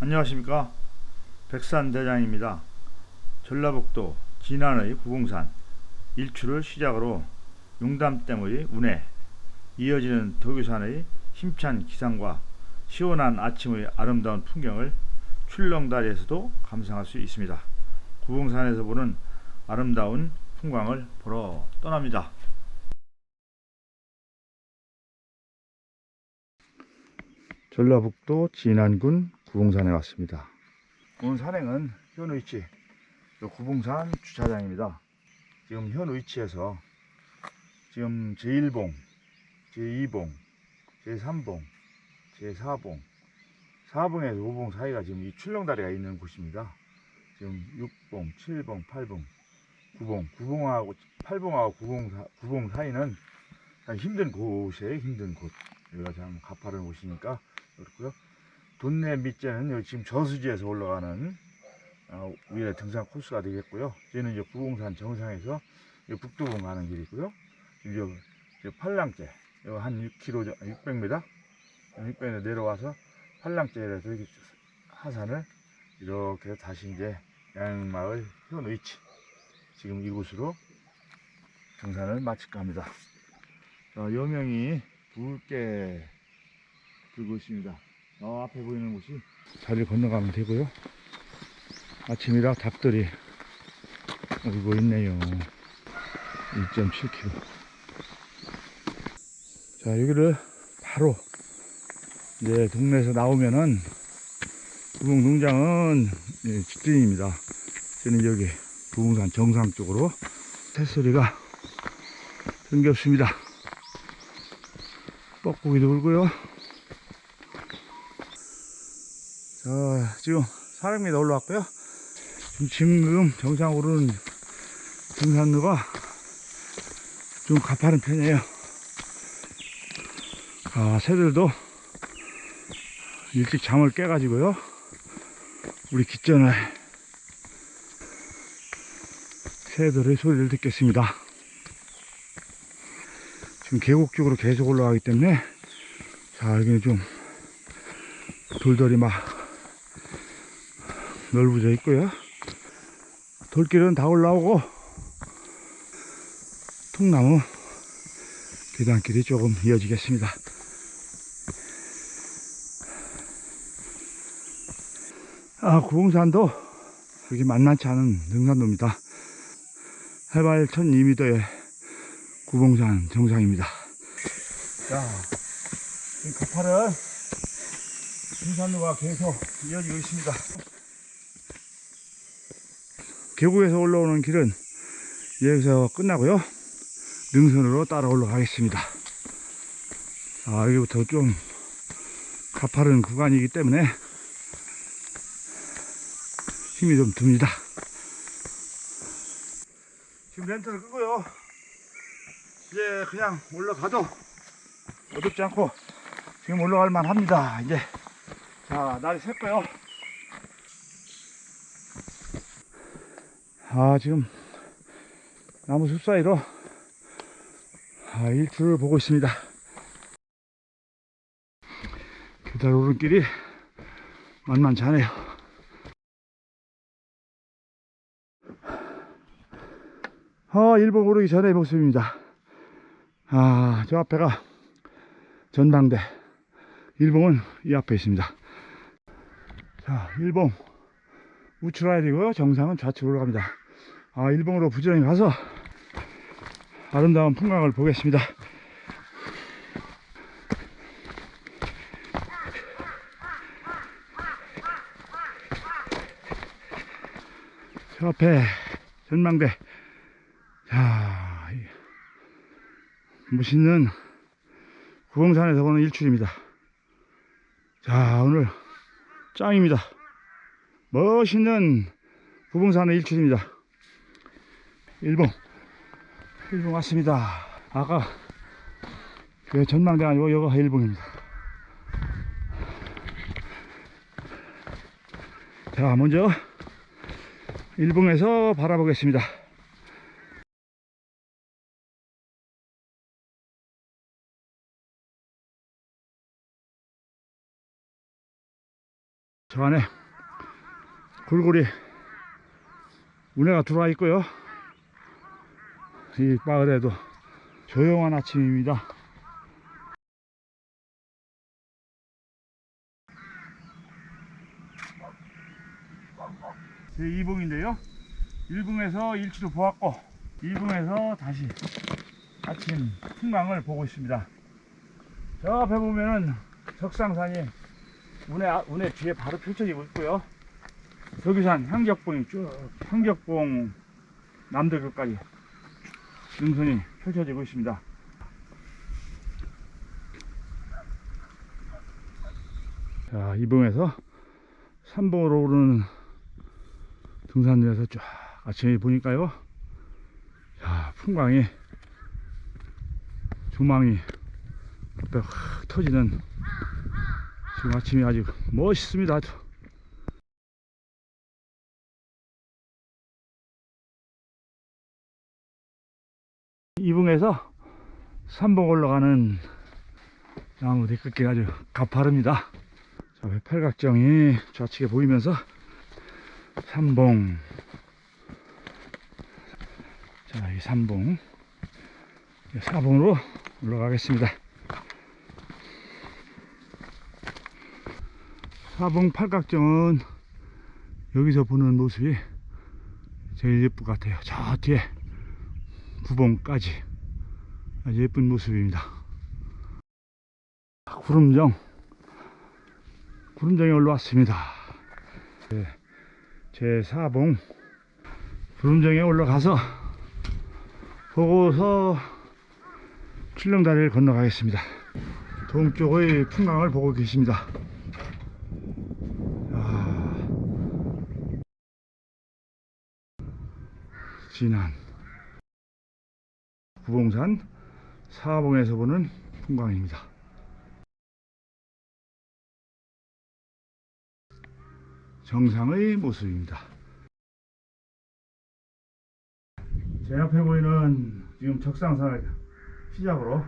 안녕하십니까? 백산 대장입니다. 전라북도 진안의 구봉산 일출을 시작으로 용담댐의 운해 이어지는 덕유산의 힘찬 기상과 시원한 아침의 아름다운 풍경을 출렁다리에서도 감상할 수 있습니다. 구봉산에서 보는 아름다운 풍광을 보러 떠납니다. 전라북도 진안군 구봉산에 왔습니다. 오늘 산행은 현위치 구봉산 주차장입니다. 지금 현위치에서 지금 제1봉, 제2봉, 제3봉, 제4봉, 4봉에서 5봉 사이가 지금 이 출렁다리가 있는 곳입니다. 지금 6봉, 7봉, 8봉, 9봉, 9봉하고 8봉하고 9봉, 사, 9봉 사이는 참 힘든 곳이에요. 힘든 곳. 여기가 참 가파른 곳이니까 그렇고요. 돈내 여기 지금 저수지에서 올라가는 어, 위에 등산 코스가 되겠고요. 저는 이제 구봉산 정상에서 이 북도봉 가는 길이고요. 이제 저 팔랑째 한 6km, 600m, 600m 내려와서 팔랑째에서 이렇게 하산을 이렇게 다시 이제 양마을 현위치 지금 이곳으로 등산을 마칠까 합니다. 자, 여명이 붉게 들고 있습니다. 어, 앞에 보이는 곳이 자리를 건너가면 되고요. 아침이라 닭들이 울고 있네요. 1.7km. 자, 여기를 바로 이제 동네에서 나오면은 부봉 농장은 예, 직진입니다. 저는 여기 부봉산 정상 쪽으로 새소리가 흥겹습니다. 뻐꾸기도 울고요. 자, 지금 400m 올라왔고요. 지금, 정상 오르는 등산로가 좀 가파른 편이에요. 아, 새들도 일찍 잠을 깨가지고요. 우리 기전에 새들의 소리를 듣겠습니다. 지금 계곡 쪽으로 계속 올라가기 때문에 자 여기는 좀 돌들이 막 넓어져 있고요 돌길은 다 올라오고 통나무 계단길이 조금 이어지겠습니다 아 구봉산도 그렇게 만만치 않은 등산로입니다 해발 1200m의 구봉산 정상입니다. 자, 이 가파른 등산로가 계속 이어지고 있습니다. 계곡에서 올라오는 길은 여기서 끝나고요. 능선으로 따라 올라가겠습니다. 아, 여기부터 좀 가파른 구간이기 때문에 힘이 좀 듭니다. 지금 렌트를 끄고요. 이제 그냥 올라가도 어둡지 않고 지금 올라갈 만 합니다. 이제 자 날이 샜고요. 아 지금 나무 숲 사이로 아, 일출을 보고 있습니다. 계단 오른길이 만만치 않아요. 아, 일본 오르기 전의 모습입니다. 아, 저 앞에가 전당대. 일봉은 이 앞에 있습니다. 자, 일봉 우측 라인이고요. 정상은 좌측으로 올라갑니다. 아, 일봉으로 부지런히 가서 아름다운 풍광을 보겠습니다. 저 앞에 전망대. 자, 이 멋있는 구봉산에서 보는 일출입니다. 자, 오늘 짱입니다. 멋있는 구봉산의 일출입니다. 일봉. 일봉 왔습니다. 아까 그 전망대 아니고 여기가 일봉입니다. 자, 먼저 일봉에서 바라보겠습니다. 저 안에 골고리 운해가 들어와 있고요. 이 마을에도 조용한 아침입니다. 제 2봉인데요. 1봉에서 일치로 보았고 2봉에서 다시 아침 풍광을 보고 있습니다. 저 앞에 보면은 적상산이 운해, 아- 운해 뒤에 바로 펼쳐지고 있고요. 덕유산 향격봉이 쭉 향격봉 남대교까지 능선이 펼쳐지고 있습니다. 자, 이봉에서 삼봉으로 오르는 등산로에서 쫙 아침에 보니까요. 야, 풍광이 조망이 앞에 확 터지는 지금 아침이 아주 멋있습니다. 아주. 이봉에서 삼봉 올라가는 나무 뒤끝이 아주 가파릅니다. 자, 팔각정이 좌측에 보이면서 삼봉. 자, 이 삼봉. 이제 사봉으로 올라가겠습니다. 사봉 팔각정은 여기서 보는 모습이 제일 예쁠 것 같아요. 저 뒤에 구봉까지 아주 예쁜 모습입니다. 구름정 구름정에 올라왔습니다. 네, 제 4봉 구름정에 올라가서 보고서 출렁다리를 건너가겠습니다. 동쪽의 풍광을 보고 계십니다. 아, 진안 구봉산 사봉에서 보는 풍광입니다. 정상의 모습입니다. 제 앞에 보이는 지금 적상산을 시작으로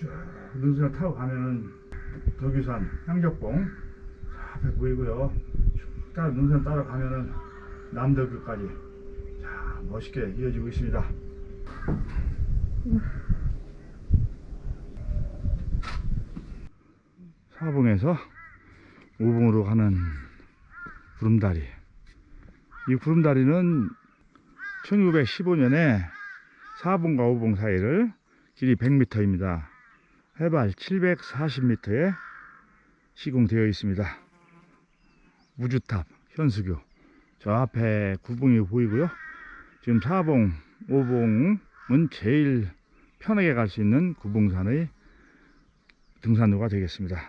쭉 능선을 타고 가면은 덕유산 향적봉 저 앞에 보이고요. 쭉 따라 능선 따라 가면은 남덕교까지 자 멋있게 이어지고 있습니다. 사봉에서 오봉으로 가는 구름다리. 이 구름다리는 1915년에 사봉과 오봉 사이를 길이 100m입니다. 해발 740m에 시공되어 있습니다. 우주탑, 현수교. 저 앞에 구봉이 보이고요. 지금 사봉, 오봉 은 제일 편하게 갈 수 있는 구봉산의 등산로가 되겠습니다.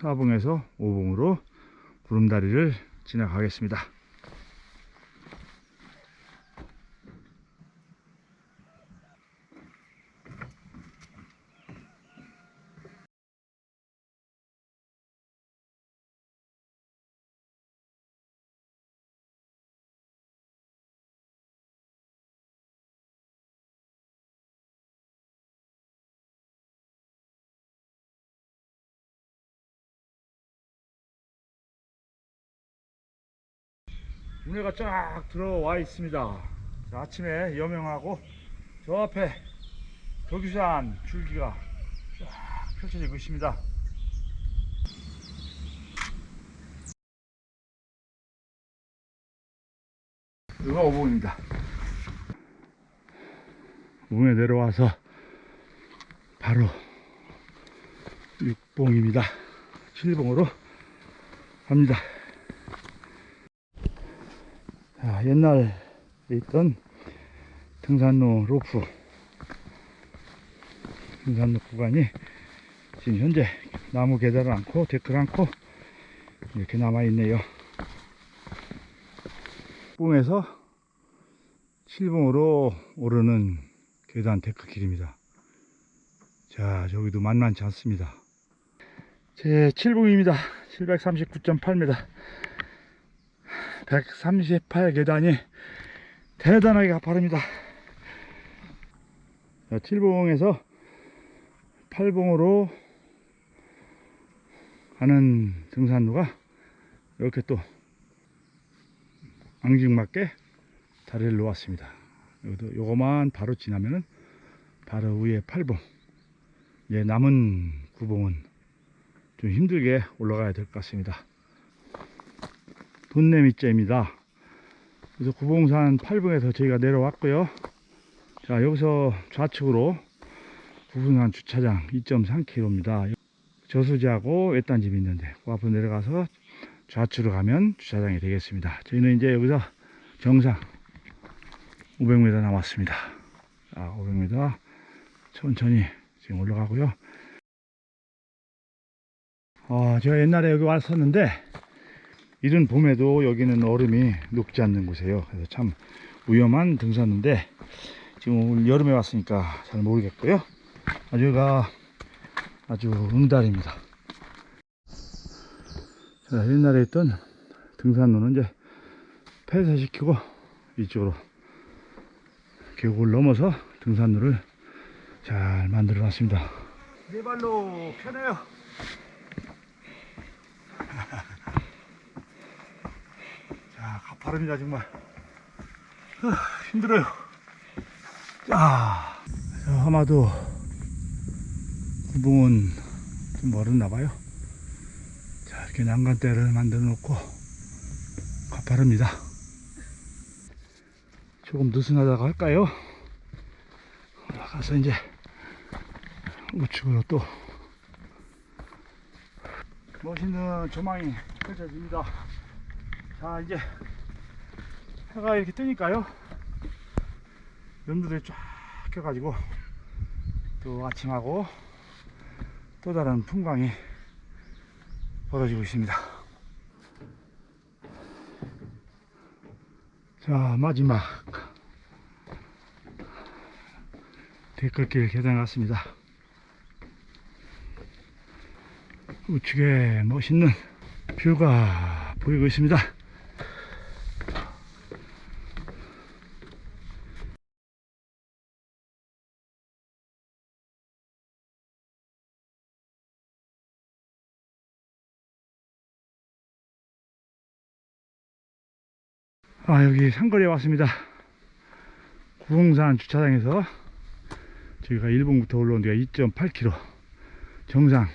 사봉에서 오봉으로 구름다리를 지나가겠습니다. 운해가 쫙 들어와 있습니다. 자, 아침에 여명하고 저 앞에 덕유산 줄기가 쫙 펼쳐지고 있습니다. 여기가 오봉입니다. 오봉에 내려와서 바로 6봉입니다. 7봉으로 갑니다. 자, 옛날에 있던 등산로 로프. 등산로 구간이 지금 현재 나무 계단을 않고 데크를 않고 이렇게 남아있네요. 뽕에서 7봉으로 오르는 계단 데크 길입니다. 자 저기도 만만치 않습니다. 제 7봉입니다. 739.8m 138 계단이 대단하게 가파릅니다. 7봉에서 8봉으로 가는 등산로가 이렇게 또 앙증맞게 다리를 놓았습니다. 여기도 요거만 바로 지나면은 바로 위에 8봉. 이제 남은 구봉은 좀 힘들게 올라가야 될 것 같습니다. 돈내미째입니다. 그래서 구봉산 8봉에서 저희가 내려왔고요. 자, 여기서 좌측으로 구봉산 주차장 2.3km입니다. 저수지하고 외딴집이 있는데 그 앞으로 내려가서 좌측으로 가면 주차장이 되겠습니다. 저희는 이제 여기서 정상 500m 남았습니다. 자, 500m 천천히 지금 올라가고요. 아, 제가 옛날에 여기 왔었는데 이른 봄에도 여기는 얼음이 녹지 않는 곳이에요. 그래서 참 위험한 등산인데 지금 올 여름에 왔으니까 잘 모르겠고요. 아주가 아주 응달입니다. 자, 옛날에 있던 등산로는 이제 폐쇄시키고 이쪽으로 계곡을 넘어서 등산로를 잘 만들어 놨습니다. 네 발로 편해요. 자, 가파릅니다, 정말. 아, 힘들어요. 자, 자, 아마도 구봉은 좀 멀었나 봐요. 자, 이렇게 난간대를 만들어 놓고 가파릅니다. 조금 느슨하다고 할까요? 올라가서 이제 우측으로 또 멋있는 조망이 펼쳐집니다. 자, 이제 해가 이렇게 뜨니까요. 연두들이 쫙 켜가지고 또 아침하고 또 다른 풍광이 벌어지고 있습니다. 자, 마지막 댓글길 계단 같습니다. 우측에 멋있는 뷰가 보이고 있습니다. 아, 여기 산거리에 왔습니다. 구봉산 주차장에서 저희가 일봉부터 올라온 데가 2.8km 정상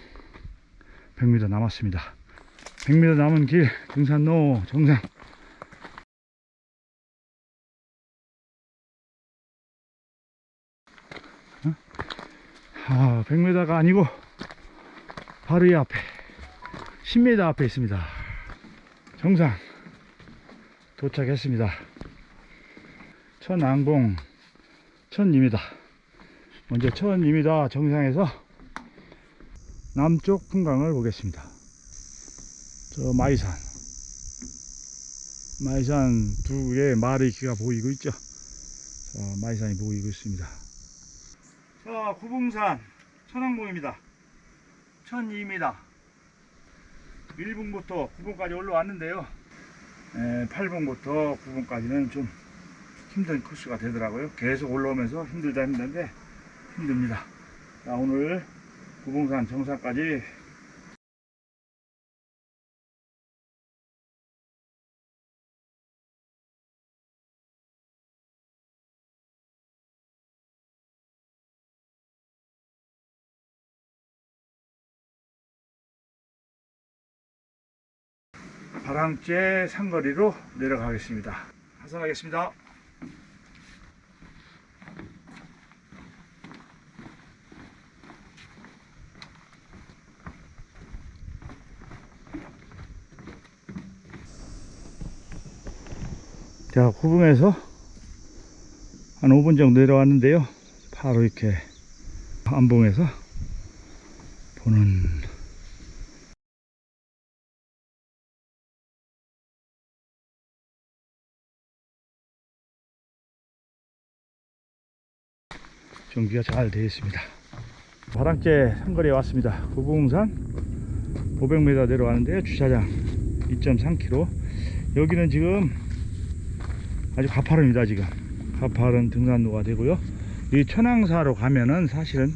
100m 남았습니다. 100m 남은 길 등산로 정상 어? 아, 100m가 아니고 바로 이 앞에 10m 앞에 있습니다. 정상 도착했습니다. 천왕봉 1002m. 먼저 1002m 정상에서 남쪽 풍광을 보겠습니다. 저 마이산. 마이산 두 개의 마을의 기가 보이고 있죠. 자, 마이산이 보이고 있습니다. 자, 구봉산 천왕봉입니다. 1002m. 1분부터 9분까지 올라왔는데요. 8번부터 9번까지는 좀 힘든 코스가 되더라고요. 계속 올라오면서 힘들다 힘든데 힘듭니다. 자, 오늘 구봉산 정상까지 바랑째 상거리로 내려가겠습니다. 하산하겠습니다. 자, 구봉에서 한 5분 정도 내려왔는데요. 바로 이렇게 안봉에서 보는 전기가 잘 되어 있습니다. 바랑째 산거리에 왔습니다. 구봉산 500m 내려왔는데 주차장 2.3km. 여기는 지금 아주 가파릅니다. 지금 가파른 등산로가 되고요. 이 천왕사로 가면은 사실은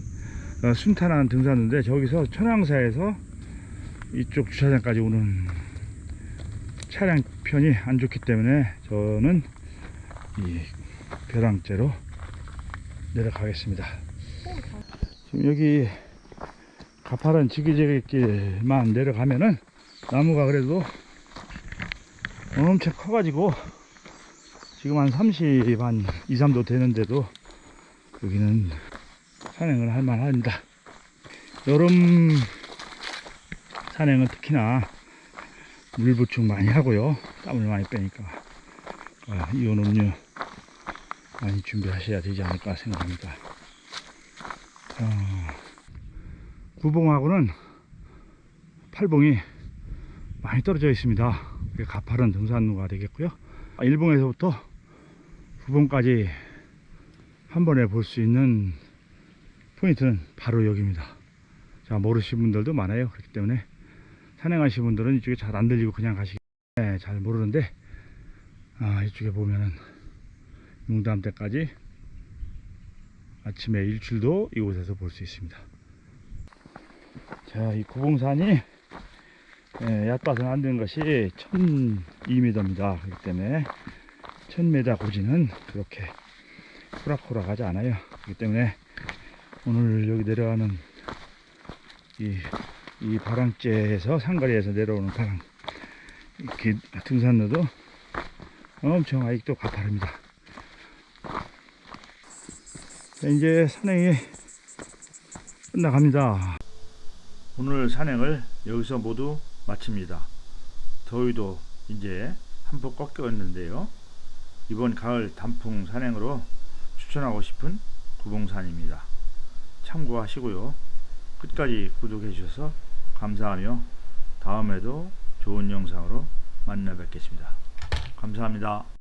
어, 순탄한 등산로인데 저기서 천왕사에서 이쪽 주차장까지 오는 차량 편이 안 좋기 때문에 저는 이 벼랑째로 내려가겠습니다. 지금 여기 가파른 지기재길만 내려가면은 나무가 그래도 엄청 커가지고 지금 한 30, 한 2, 3도 되는데도 여기는 산행을 할 만합니다. 여름 산행은 특히나 물 보충 많이 하고요. 땀을 많이 빼니까 아, 이온 음료 많이 준비하셔야 되지 않을까 생각합니다. 아, 구봉하고는 팔봉이 많이 떨어져 있습니다. 가파른 등산로가 되겠고요. 아, 일봉에서부터 구봉까지 한 번에 볼 수 있는 포인트는 바로 여기입니다. 자, 모르시는 분들도 많아요. 그렇기 때문에 산행하시는 분들은 이쪽에 잘 안 들리고 그냥 가시기 때문에 잘 모르는데, 아, 이쪽에 보면은 용담대까지 아침에 일출도 이곳에서 볼 수 있습니다. 자, 이 구봉산이 예, 얕봐서는 안 되는 것이 1200m입니다. 그렇기 때문에 1000m 고지는 그렇게 호락호락하지 않아요. 그렇기 때문에 오늘 여기 내려가는 이, 이 바랑째에서 상가리에서 내려오는 바람 등산로도 엄청 아직도 가파릅니다. 자, 이제 산행이 끝나갑니다. 오늘 산행을 여기서 모두 마칩니다. 더위도 이제 한폭 꺾였는데요. 이번 가을 단풍 산행으로 추천하고 싶은 구봉산입니다. 참고하시고요. 끝까지 구독해 주셔서 감사하며 다음에도 좋은 영상으로 만나 뵙겠습니다. 감사합니다.